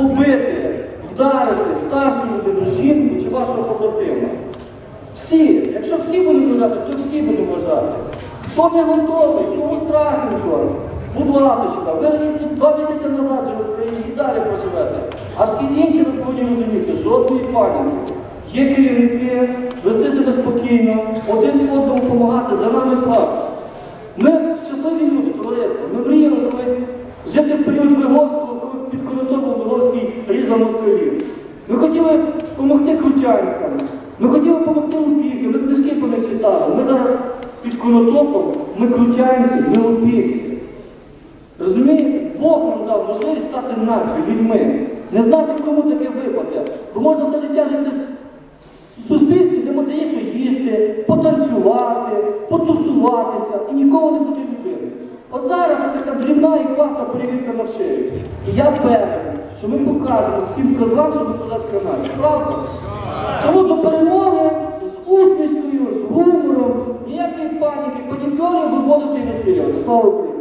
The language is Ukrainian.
побити, вдарити старшу жінку чи вашого побратима. Всі, якщо всі будуть вважати, то всі будуть вважати. Хто не готовий, кому страшненько, будь ласка, ви тут два місяці назад живете в Україні і далі проживете. А всі інші ви повинні розуміти, жодної паніки. Є керівники, Виговський москалів. Ми хотіли допомогти крутянцям, ми хотіли допомогти лупівцям, ми книжки по них читали. Ми зараз під конотопом, ми крутянці, ми лупівці. Розумієте? Бог нам дав можливість стати нацією, людьми. Не знати, кому таке випаде. Бо можна все життя жити в суспільстві, де є що їсти, потанцювати, потусуватися і ніколи не бути людиною. От зараз це така дрібна і класна перевірка на шиї. І я певний, що ми покажемо всім козлам, що ми козацька нація. Правда? Тому до перемоги з усмішкою, з гумором, ніякої паніки, панікьорів виводити не треба. Слава Україні!